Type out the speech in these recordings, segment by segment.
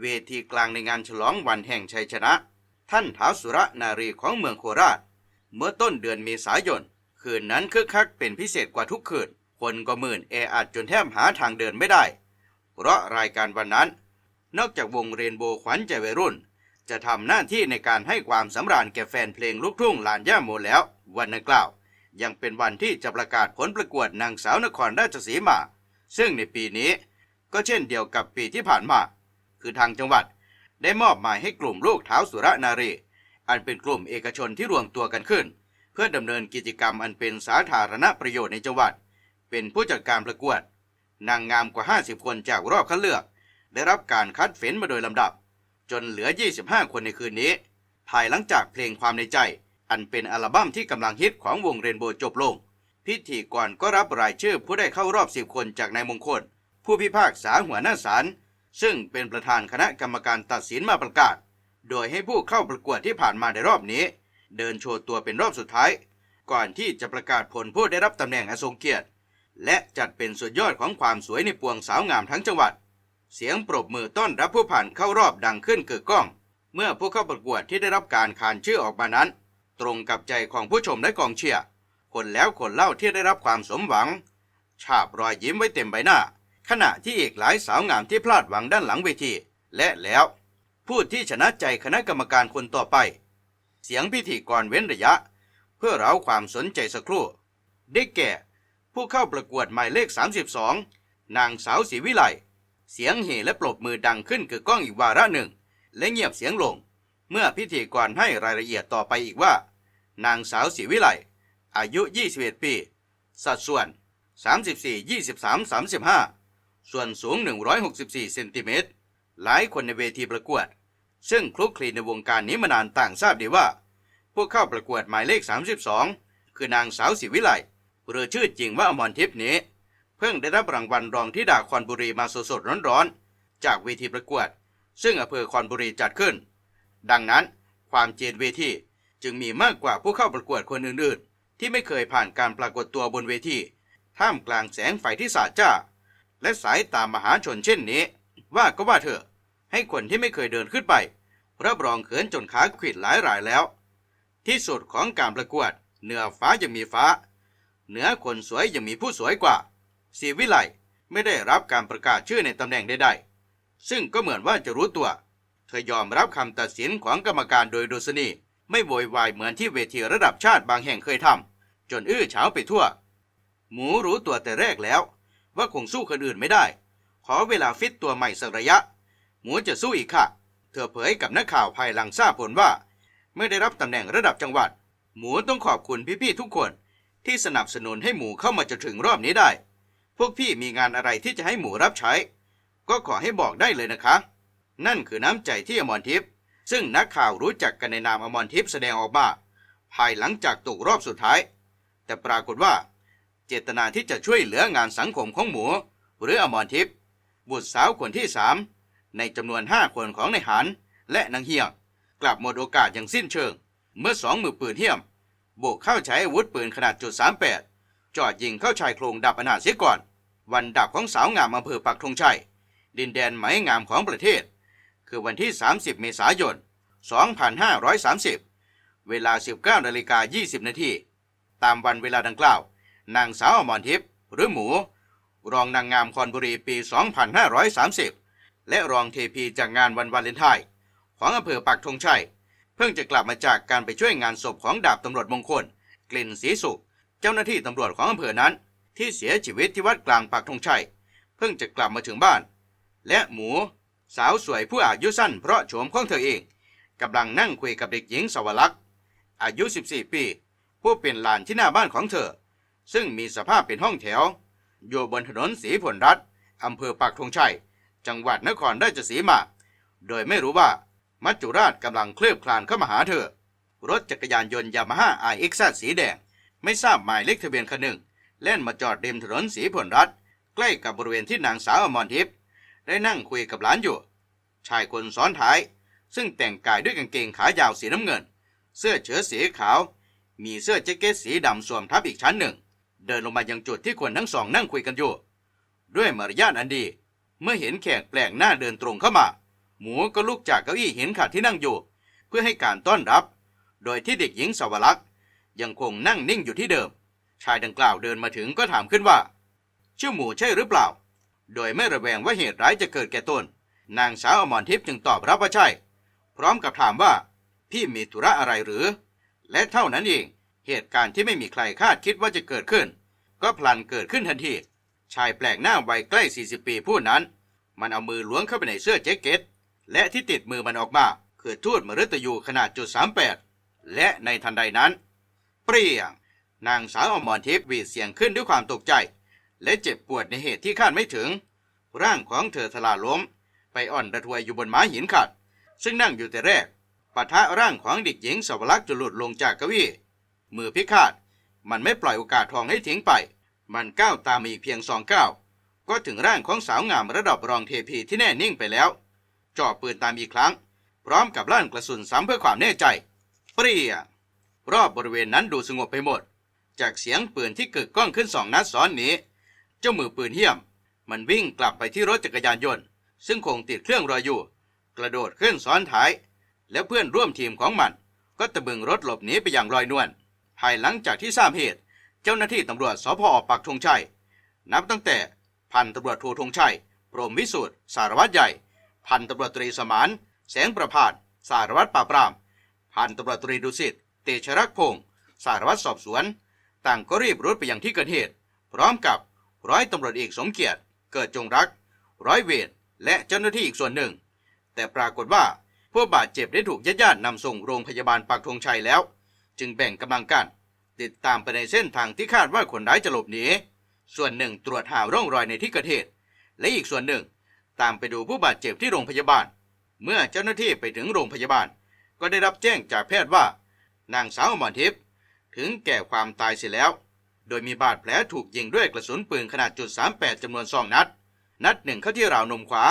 เวทีกลางในงานฉลองวันแห่งชัยชนะ ท่านท้าวสุรนารีของเมืองโคราช เมื่อต้นเดือนเมษายน คืนนั้นคึกคักเป็นพิเศษกว่าทุกคืน คนก็มื่นแออัดจนแทบหาทางเดินไม่ได้ เพราะรายการวันนั้น นอกจากวงเรนโบว์ขวัญใจวัยรุ่น จะทำหน้าที่ในการให้ความสำราญแก่แฟนเพลงลูกทุ่งลานย่าโมแล้ว วันดังกล่าว ยังเป็นวันที่จะประกาศผลประกวดนางสาวนครราชสีมา ซึ่งในปีนี้ก็เช่นเดียวกับปีที่ผ่านมา คือทางจังหวัด ได้มอบหมายให้กลุ่มลูกเท้าวสุรนารีอันเป็นกลุ่มเอกชนที่รวมตัวกันขึ้น เพื่อดำเนินกิจกรรมอันเป็นสาธารณประโยชน์ในจังหวัด เป็นผู้จัดการประกวด นางงามกว่า 50 คนจากรอบคัดเลือก ได้รับการคัดเฟ้นมาโดยลำดับ จนเหลือ 25 คนในคืนนี้ ภายหลังจากเพลงความในใจ อันเป็นอัลบั้มที่กำลังฮิตของวงเรนโบว์จบลง พิธีกรก็รับรายชื่อผู้ได้เข้ารอบ 10 คนจากนายมงคล ผู้พิพากษาหัวหน้าศาล ซึ่งเป็นประธานคณะกรรมการตัดสินมาประกาศ โดยให้ผู้เข้าประกวดที่ผ่านมาในรอบนี้ เดินโชว์ตัวเป็นรอบสุดท้าย ก่อนที่จะประกาศผลผู้ได้รับตำแหน่งอทรงเกียรติ และจัดเป็นสุดยอดของความสวยในปวงสาวงามทั้งจังหวัด เสียงปรบมือต้อนรับผู้ผ่านเข้ารอบดังขึ้นเกิดก้อง เมื่อผู้เข้าประกวดที่ได้รับการขานชื่อออกมานั้น ตรงกับใจของผู้ชมและกองเชียร์คนแล้วคนเล่าที่ได้รับความสมหวัง ฉาบรอยยิ้มไว้เต็มใบหน้า ขณะที่อีกหลายสาวงามที่พลาดหวังด้านหลังเวที และแล้ว ผู้ที่ชนะใจคณะกรรมการคนต่อไป เสียงพิธีกรเว้นระยะ เพื่อเร้าความสนใจสักครู่ ได้แก่ ผู้เข้าประกวดหมายเลข 32 นางสาวศรีวิไลเสียงเฮและปรบมือดังขึ้นเกิดก้องอีกวาระหนึ่ง และเงียบเสียงลง เมื่อพิธีกรให้รายละเอียดต่อไปอีกว่า นางสาวศรีวิไลอายุ 21 ปี สัดส่วน 34 23 35 ส่วนสูง 164 เซนติเมตร หลายคนในเวทีประกวด ซึ่งคลุกคลีในวงการนี้มานานต่างทราบดีว่าผู้เข้าประกวดหมายเลข 32 คือนางสาวศิวิไลหรือชื่อจริงว่าอมรทิพย์นี้ เพิ่งได้รับรางวัลรองที่ดาคอนบุรีมาสดๆร้อนๆ จากเวทีประกวด ซึ่งอำเภอคอนบุรีจัดขึ้น ดังนั้นความเจนเวทีจึงมีมากกว่าผู้เข้าประกวดคนอื่นๆ ที่ไม่เคยผ่านการปรากฏตัวบนเวที ท่ามกลางแสงไฟที่สาดจ้า และสายตามหาชนเช่นนี้ ว่าก็ว่าเถอะ ให้คนที่ไม่เคยเดินขึ้นไป รับรองเขินจนขาขวิดหลายรายแล้ว ที่สุดของการประกวด เหนือฟ้ายังมีฟ้า เหนือคนสวยยังมีผู้สวยกว่าสีวิไลไม่ได้รับการประกาศชื่อในตำแหน่งใดๆซึ่งก็เหมือนว่าจะรู้ตัว เธอยอมรับคำตัดสินของกรรมการโดยดุษณีไม่โวยวายเหมือนที่เวทีระดับชาติบางแห่งเคยทำจนอื้อเฉาไปทั่ว หมูรู้ตัวแต่แรกแล้ว ว่าคงสู้คนอื่นไม่ได้ ขอเวลาฟิตตัวใหม่สักระยะ หมูจะสู้อีกค่ะ เธอเผยกับนักข่าวภายหลังทราบผลว่า ไม่ได้รับตำแหน่งระดับจังหวัด หมูต้องขอบคุณพี่ๆทุกคน ที่สนับสนุนให้หมูเข้ามาจนถึงรอบนี้ได้ พวกพี่มีงานอะไรที่จะให้หมูรับใช้ ก็ขอให้บอกได้เลยนะคะ นั่นคือน้ำใจที่อมรทิพย์ซึ่งนักข่าวรู้จักกันในนามอมรทิพย์แสดงออกมาภายหลังจากตกรอบสุดท้าย แต่ปรากฏว่า เจตนาที่จะช่วยเหลืองานสังคมของหมู หรืออมรทิพย์บุตรสาวคนที่สามในจำนวนห้าคนของนายหานและนางเฮียงกลับหมดโอกาสอย่างสิ้นเชิง เมื่อสองมือปืนเทียมบุกเข้าใช้อาวุธปืนขนาดจุดสามแปดจอดยิงเข้าชายโครงดับอนาถเสียก่อน วันดับของสาวงามอำเภอปักธงชัย ดินแดนไหมงามของประเทศ คือวันที่ 30 เมษายน 2530 เวลา 19นาฬิกา20 นาที ตามวันเวลาดังกล่าว นางสาวอมรทิพย์หรือหมู รองนางงามคอนบุรีปี 2530 และรองเทพีจากงานวันวาเลนไทน์ของอำเภอปักธงชัย เพิ่งจะกลับมาจากการไปช่วยงานศพของดาบตำรวจมงคล กลิ่นศรีสุข เจ้าหน้าที่ตำรวจของอำเภอนั้น ที่เสียชีวิตที่วัดกลางปักธงชัย เพิ่งจะกลับมาถึงบ้าน และหมูสาวสวยผู้อายุสั้นเพราะโฉมของเธอเองกำลังนั่งคุยกับเด็กหญิงสวรักษ์อายุ 14 ปี ผู้เป็นหลานที่หน้าบ้านของเธอ ซึ่งมีสภาพเป็นห้องแถว อยู่บนถนนสีผลรัฐอำเภอปักธงชัย จังหวัดนครราชสีมา โดยไม่รู้ว่ามัจจุราชกำลังเคลือบคลานเข้ามาหาเธอ รถจักรยานยนต์ยามาฮ่าไอเอ็กซ์สีแดง ไม่ทราบหมายเลขทะเบียนคันหนึ่งเล่นมาจอดริมถนนสีผลรัฐ ใกล้กับบริเวณที่นางสาวอมรทิพย์ได้นั่งคุยกับหลานอยู่ ชายคนซ้อนท้าย ซึ่งแต่งกายด้วยกางเกงขายาวสีน้ำเงิน เสื้อเชิ้ตสีขาว มีเสื้อแจ็คเก็ตสีดำสวมทับอีกชั้นหนึ่ง เดินลงมายังจุดที่คนทั้งสองนั่งคุยกันอยู่ ด้วยมารยาทอันดี เมื่อเห็นแขกแปลกหน้าเดินตรงเข้ามา หมูก็ลุกจากเก้าอี้หินขัดที่นั่งอยู่ เพื่อให้การต้อนรับ โดยที่เด็กหญิงสวรักษ์ยังคงนั่งนิ่งอยู่ที่เดิม ชายดังกล่าวเดินมาถึงก็ถามขึ้นว่า ชื่อหมูใช่หรือเปล่า โดยไม่ระแวงว่าเหตุร้ายจะเกิดแก่ตนนางสาวอมรทิพย์จึงตอบรับว่าใช่ พร้อมกับถามว่า พี่มีธุระอะไรหรือ และเท่านั้นเอง เหตุการณ์ที่ไม่มีใครคาดคิดว่าจะเกิดขึ้น ก็พลันเกิดขึ้นทันที ชายแปลกหน้าวัยใกล้ 40 ปีผู้นั้น มันเอามือล้วงเข้าไปในเสื้อแจ็คเก็ต และที่ติดมือมันออกมา คือทูตมฤตยูขนาดจุด38 และในทันใดนั้น เปรี้ยง นางสาวอมรทิพย์วีดเสียงขึ้นด้วยความตกใจ และเจ็บปวดในเหตุที่คาดไม่ถึง ร่างของเธอทลาล้ม ไปอ่อนระทวยอยู่บนม้าหินขัด ซึ่งนั่งอยู่แต่แรกปะทะร่างของเด็กหญิงสวรักษ์จนหลุดลงจากเก้าอี้ มือพิฆาต มันไม่ปล่อยโอกาสทองให้ทิ้งไป มันก้าวตามอีกเพียงสองก้าว ก็ถึงร่างของสาวงามระดับรองเทพีที่แน่นิ่งไปแล้ว จ่อปืนตามอีกครั้ง พร้อมกับลั่นกระสุนซ้ำเพื่อความแน่ใจ เปรี้ยรอบบริเวณนั้นดูสงบไปหมด จากเสียงปืนที่เกึกก้องขึ้นสองนัดซ้อนนี้ เจ้ามือปืนเหี้ยม มันวิ่งกลับไปที่รถจักรยานยนต์ ซึ่งคงติดเครื่องรออยู่ กระโดดขึ้นซ้อนท้าย แล้วเพื่อนร่วมทีมของมัน ก็ตะบึงรถหลบหนีไปอย่างลอยนวล ภายหลังจากที่ทราบเหตุ เจ้าหน้าที่ตำรวจสพปักธงชัย นับตั้งแต่พันตำรวจโทธงชัยพรหมวิสุทธ์สารวัตรใหญ่ พันตำรวจตรีสมาน แสงประพาสสารวัตรปราบปราม พันตำรวจตรีดุสิต เตชรักพงศ์สารวัตรสอบสวน ต่างก็รีบรุดไปยังที่เกิดเหตุ พร้อมกับร้อยตำรวจเอกสมเกียรติ เกิดจงรัก ร้อยเวรและเจ้าหน้าที่อีกส่วนหนึ่ง แต่ปรากฏว่าผู้บาดเจ็บได้ถูกญาติญาติๆนำส่งโรงพยาบาลปักธงชัยแล้ว จึงแบ่งกำลังกัน ติดตามไปในเส้นทางที่คาดว่าคนร้ายจะหลบหนี ส่วนหนึ่งตรวจหาร่องรอยในที่เกิดเหตุ และอีกส่วนหนึ่ง ตามไปดูผู้บาดเจ็บที่โรงพยาบาล เมื่อเจ้าหน้าที่ไปถึงโรงพยาบาล ก็ได้รับแจ้งจากแพทย์ว่า นางสาวอมรทิพย์ถึงแก่ความตายเสียแล้ว โดยมีบาดแผลถูกยิงด้วยกระสุนปืนขนาดจุด38จำนวนสองนัด นัดหนึ่งเข้าที่ราวนมขวา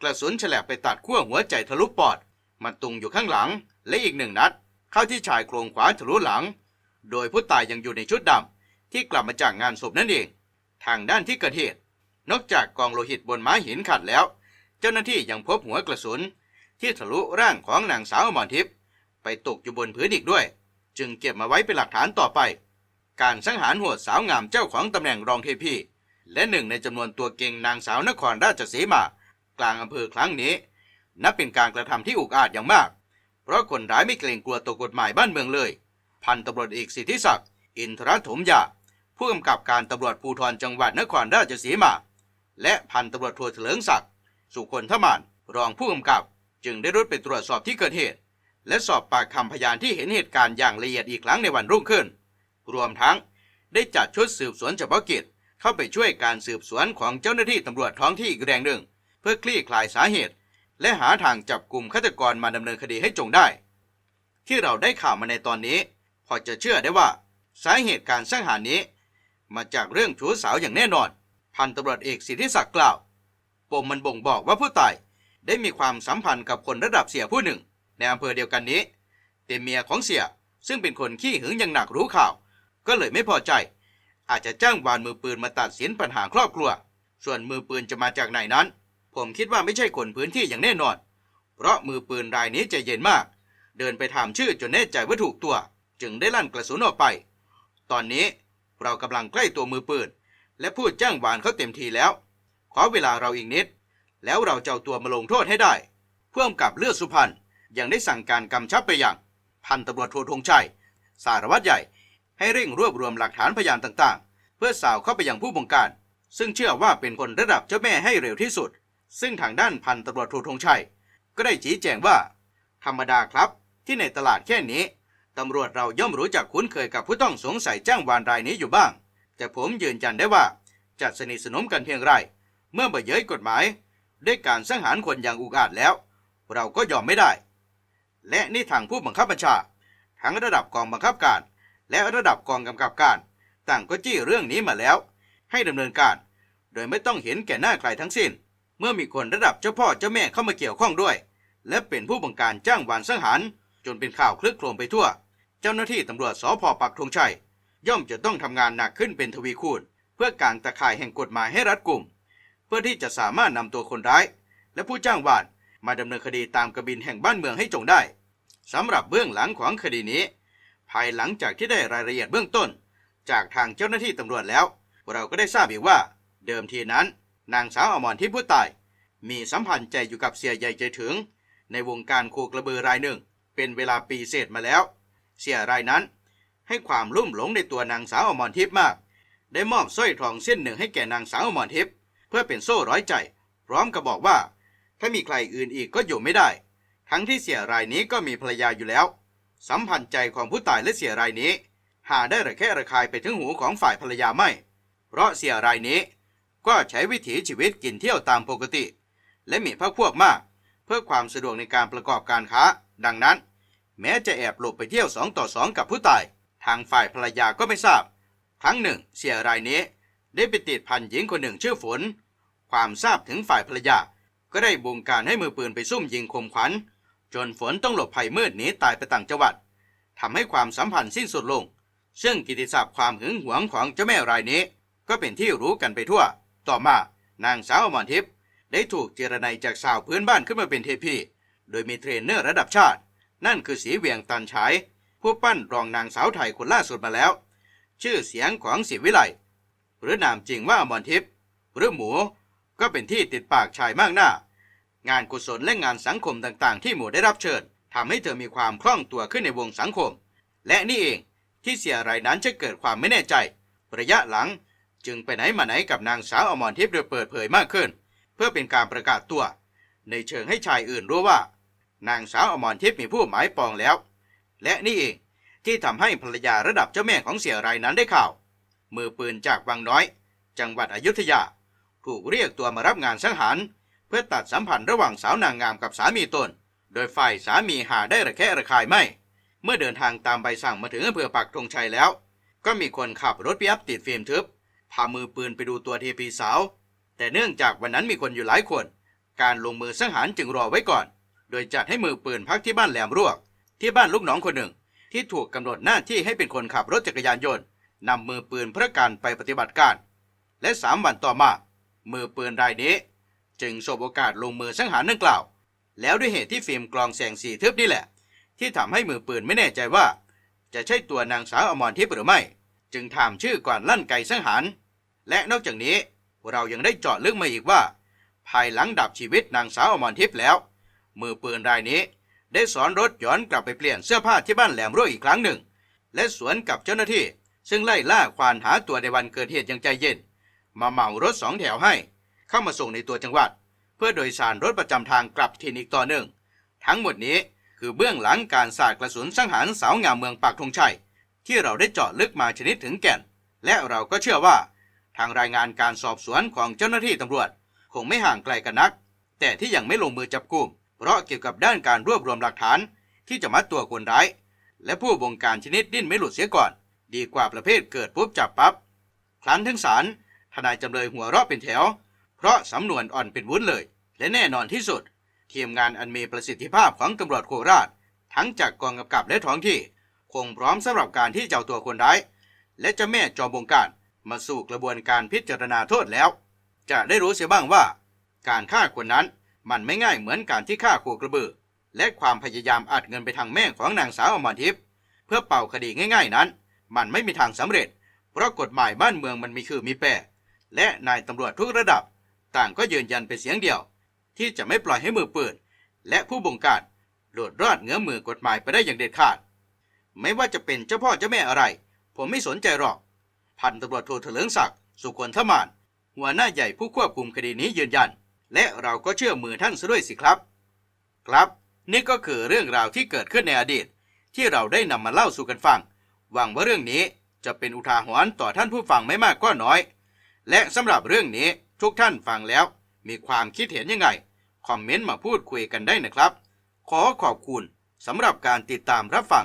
กระสุนฉลับไปตัดขั้วหัวใจทะลุปอด มันตุงอยู่ข้างหลัง และอีกหนึ่งนัด เข้าที่ชายโครงขวาทะลุหลัง โดยผู้ตายยังอยู่ในชุดดำที่กลับมาจากงานศพนั่นเอง ทางด้านที่เกิดเหตุ นอกจากกองโลหิตบนม้าหินขัดแล้ว เจ้าหน้าที่ยังพบหัวกระสุน ที่ทะลุร่างของนางสาวอมรทิพย์ไปตกอยู่บนพื้นอีกด้วย จึงเก็บมาไว้เป็นหลักฐานต่อไป การสังหารโหดสาวงามเจ้าของตำแหน่งรองเทพีและหนึ่งในจำนวนตัวเก่งนางสาวนครราชสีมา กลางอำเภอครั้งนี้ นับเป็นการกระทำที่อุกอาจอย่างมาก ราะคนร้ายไม่เกรงกลัวตัวกฎหมายบ้านเมืองเลย พันตำรวจเอกสิทธิศักดิ์อินทรถมยาผู้กำกับการตำรวจภูธรจังหวัดนครราชสีมา และพันตำรวจโทเถลิงศักดิ์สุคนทมาน รองผู้กำกับ จึงได้รุดไปตรวจสอบที่เกิดเหตุ และสอบปากคำพยานที่เห็นเหตุการณ์อย่างละเอียดอีกครั้งในวันรุ่งขึ้น รวมทั้งได้จัดชุดสืบสวนเฉพาะกิจเข้าไปช่วยการสืบสวนของเจ้าหน้าที่ตำรวจท้องที่อีกแรงหนึ่ง เพื่อคลี่คลายสาเหตุ และหาทางจับกลุ่มฆาตกรมาดำเนินคดีให้จงได้ ที่เราได้ข่าวมาในตอนนี้ พอจะเชื่อได้ว่า สาเหตุการสังหารนี้ มาจากเรื่องชู้สาวอย่างแน่นอน พันตำรวจเอกสิทธิศักดิ์กล่าวปมมันบ่งบอกว่าผู้ตายได้มีความสัมพันธ์กับคนระดับเสียผู้หนึ่ง ในอำเภอเดียวกันนี้ แต่เมียของเสียซึ่งเป็นคนขี้หึงอย่างหนักรู้ข่าว ก็เลยไม่พอใจ อาจจะจ้างวานมือปืนมาตัดสินปัญหาครอบครัว ส่วนมือปืนจะมาจากไหนนั้น ผมคิดว่าไม่ใช่คนพื้นที่อย่างแน่นอน เพราะมือปืนรายนี้ใจเย็นมาก เดินไปถามชื่อจนแน่ใจว่าถูกตัว จึงได้ลั่นกระสุนออกไป ตอนนี้เรากำลังใกล้ตัวมือปืน และพูดจ้างวานเขาเต็มทีแล้ว ขอเวลาเราอีกนิด แล้วเราจะเอาตัวมาลงโทษให้ได้เพื่อมกับเลือดสุพรรณยังได้สั่งการกำชับไปอย่าง พันตำรวจโทธงชัย สารวัตรใหญ่ ให้เร่งรวบรวมหลักฐานพยานต่างๆ เพื่อสาวเข้าไปยังผู้บงการ ซึ่งเชื่อว่าเป็นคนระดับเจ้าแม่ให้เร็วที่สุด ซึ่งทางด้านพันตำรวจโทธงชัย ก็ได้ชี้แจงว่า ธรรมดาครับที่ในตลาดแค่นี้ตำรวจเราย่อมรู้จักคุ้นเคยกับผู้ต้องสงสัยจ้างวานรายนี้อยู่บ้าง แต่ผมยืนยันได้ว่าจะสนิทสนมกันเพียงไรเมื่อบ่เย้ยกฎหมาย ด้วยการสังหารคนอย่างอุกอาจแล้ว เราก็ยอมไม่ได้ และนี่ทางผู้บังคับบัญชา ทั้งระดับกองบังคับการ และระดับกองกำกับการ ต่างก็จี้เรื่องนี้มาแล้ว ให้ดำเนินการ โดยไม่ต้องเห็นแก่หน้าใครทั้งสิ้น เมื่อมีคนระดับเจ้าพ่อเจ้าแม่เข้ามาเกี่ยวข้องด้วย และเป็นผู้บังการจ้างวานสังหาร จนเป็นข่าวคลึกโครมไปทั่ว เจ้าหน้าที่ตำรวจสพปักธงชัย ย่อมจะต้องทำงานหนักขึ้นเป็นทวีคูณ เพื่อการตะข่ายแห่งกฎหมายให้รัดกุม เพื่อที่จะสามารถนำตัวคนร้าย และผู้จ้างวานมาดำเนินคดีตามกระบินแห่งบ้านเมืองให้จงได้สำหรับเบื้องหลังของคดีนี้ ภายหลังจากที่ได้รายละเอียดเบื้องต้น จากทางเจ้าหน้าที่ตำรวจแล้ว เราก็ได้ทราบอีกว่า เดิมทีนั้น นางสาวอมรทิพย์ผู้ตาย มีสัมพันธ์ใจอยู่กับเสียใหญ่ใจถึง ในวงการโคกระบือรายหนึ่ง เป็นเวลาปีเศษมาแล้ว เสียรายนั้น ให้ความลุ่มหลงในตัวนางสาวอมรทิพย์มาก ได้มอบสร้อยทองเส้นหนึ่งให้แก่นางสาวอมรทิพย์เพื่อเป็นโซ่ร้อยใจ พร้อมกับบอกว่า ถ้ามีใครอื่นอีกก็อยู่ไม่ได้ ทั้งที่เสียรายนี้ก็มีภรรยาอยู่แล้ว สัมพันธ์ใจของผู้ตายและเสียรายนี้ หาได้ระแคะระคายไปถึงหูของฝ่ายภรรยาไม่ เพราะเสียรายนี้ ก็ใช้วิถีชีวิตกินเที่ยวตามปกติ และมีพรรคพวกมาก เพื่อความสะดวกในการประกอบการค้า ดังนั้น แม้จะแอบหลบไปเที่ยวสองต่อสองกับผู้ตาย ทางฝ่ายภรรยาก็ไม่ทราบ ครั้งหนึ่ง เสียรายนี้ ได้ไปติดพันหญิงคนหนึ่งชื่อฝน ความทราบถึงฝ่ายภรรยา ก็ได้บงการให้มือปืนไปซุ่มยิงข่มขวัญ จนฝนต้องหลบภัยมืดหนีตายไปต่างจังหวัดทำให้ความสัมพันธ์สิ้นสุดลง ซึ่งกิติศัพท์ความหึงหวงของเจ้าแม่รายนี้ ก็เป็นที่รู้กันไปทั่ว ต่อมานางสาวอมรทิพย์ได้ถูกเจรไนายจากสาวพื้นบ้านขึ้นมาเป็นเทพี โดยมีเทรนเนอร์ระดับชาติ นั่นคือสีเวียงตันฉาย ผู้ปั้นรองนางสาวไทยคนล่าสุดมาแล้ว ชื่อเสียงของศิวิไลหรือนามจริงว่าอมรทิพย์หรือหมูก็เป็นที่ติดปากชายมากหน้า งานกุศลและงานสังคมต่างๆ ที่หมูได้รับเชิญทำให้เธอมีความคล่องตัวขึ้นในวงสังคม และนี่เองที่เสียรายนั้นจะเกิดความไม่แน่ใจ ระยะหลัง จึงไปไหนมาไหนกับนางสาวอมรทิพย์โดยเปิดเผยมากขึ้น เพื่อเป็นการประกาศตัว ในเชิงให้ชายอื่นรู้ว่า นางสาวอมรทิพย์มีผู้หมายปองแล้ว และนี่เองที่ทำให้ภรรยาระดับเจ้าแม่ของเสียรายนั้นได้ข่าว มือปืนจากวังน้อย จังหวัดอยุธยา ถูกเรียกตัวมารับงานสังหาร เพื่อตัดสัมพันธ์ระหว่างสาวนางงามกับสามีตน โดยฝ่ายสามีหาได้ระแคะระคายไม่ เมื่อเดินทางตามใบสั่งมาถึงอำเภอปักธงชัยแล้ว ก็มีคนขับรถปิอัพติดฟิล์มทึบ พามือปืนไปดูตัวเทพีสาว แต่เนื่องจากวันนั้นมีคนอยู่หลายคน การลงมือสังหารจึงรอไว้ก่อน โดยจัดให้มือปืนพักที่บ้านแหลมรวก ที่บ้านลูกน้องคนหนึ่ง ที่ถูกกำหนดหน้าที่ให้เป็นคนขับรถจักรยานยนต์นำมือปืนเพื่อการไปปฏิบัติการ และสามวันต่อมา มือปืนรายนี้ จึงสบโอกาสลงมือสังหารดังกล่าว แล้วด้วยเหตุที่ฟิล์มกลองแสงสีทึบนี่แหละ ที่ทำให้มือปืนไม่แน่ใจว่า จะใช่ตัวนางสาวอมรทิพย์หรือไม่ จึงถามชื่อก่อนลั่นไกสังหาร และนอกจากนี้เรายังได้เจาะลึกมาอีกว่า ภายหลังดับชีวิตนางสาวอมรทิพย์แล้ว มือปืนรายนี้ ได้สอนรถย้อนกลับไปเปลี่ยนเสื้อผ้าที่บ้านแหลมรั่วอีกครั้งหนึ่ง และสวนกับเจ้าหน้าที่ ซึ่งไล่ล่าควานหาตัวในวันเกิดเหตุอย่างใจเย็น มาเหมารถสองแถวให้ เข้ามาส่งในตัวจังหวัด เพื่อโดยสารรถประจำทางกลับถิ่นอีกต่อหนึ่ง ทั้งหมดนี้คือเบื้องหลังการสาดกระสุนสังหารสาวงามเมืองปากธงชัย ที่เราได้เจาะลึกมาชนิดถึงแก่น และเราก็เชื่อว่า ทางรายงานการสอบสวนของเจ้าหน้าที่ตำรวจ คงไม่ห่างไกลกันนัก แต่ที่ยังไม่ลงมือจับกุมเพราะเกี่ยวกับด้านการรวบรวมหลักฐาน ที่จะมัดตัวคนร้าย และผู้บงการชนิดดิ้นไม่หลุดเสียก่อน ดีกว่าประเภทเกิดปุ๊บจับปั๊บครั้นถึงศาลทนายจำเลยหัวเราะเป็นแถว เพราะสำนวนอ่อนเป็นวุ้นเลย และแน่นอนที่สุด ทีมงานอันมีประสิทธิภาพของตำรวจโคราช ทั้งจากกองกำกับและท้องที่ คงพร้อมสำหรับการที่จะเอาตัวคนร้าย และเจ้าแม่จอมบงการมาสู่กระบวนการพิจารณาโทษแล้ว จะได้รู้เสียบ้างว่า การฆ่าคนนั้นมันไม่ง่ายเหมือนการที่ฆ่าโคกระบือ และความพยายามอัดเงินไปทางแม่ของนางสาวอมรทิพย์เพื่อเป่าคดีง่าย ๆนั้น มันไม่มีทางสำเร็จ เพราะกฎหมายบ้านเมืองมันมีคือมีแปรและนายตำรวจทุกระดับ ต่างก็ยืนยันเป็นเสียงเดียว ที่จะไม่ปล่อยให้มือปืนและผู้บงการโดดรอดเงื้อมือกฎหมายไปได้อย่างเด็ดขาด ไม่ว่าจะเป็นเจ้าพ่อเจ้าแม่อะไร ผมไม่สนใจหรอก พันตำรวจโทเถลิงศักดิ์สุขวนทมาน หัวหน้าใหญ่ผู้ควบคุมคดีนี้ยืนยัน และเราก็เชื่อมือท่านซะด้วยสิครับ ครับ นี่ก็คือเรื่องราวที่เกิดขึ้นในอดีต ที่เราได้นำมาเล่าสู่กันฟัง หวังว่าเรื่องนี้จะเป็นอุทาหรณ์ต่อท่านผู้ฟังไม่มากก็น้อย และสำหรับเรื่องนี้ทุกท่านฟังแล้ว มีความคิดเห็นยังไง คอมเมนต์มาพูดคุยกันได้นะครับ ขอขอบคุณสำหรับการติดตามรับฟัง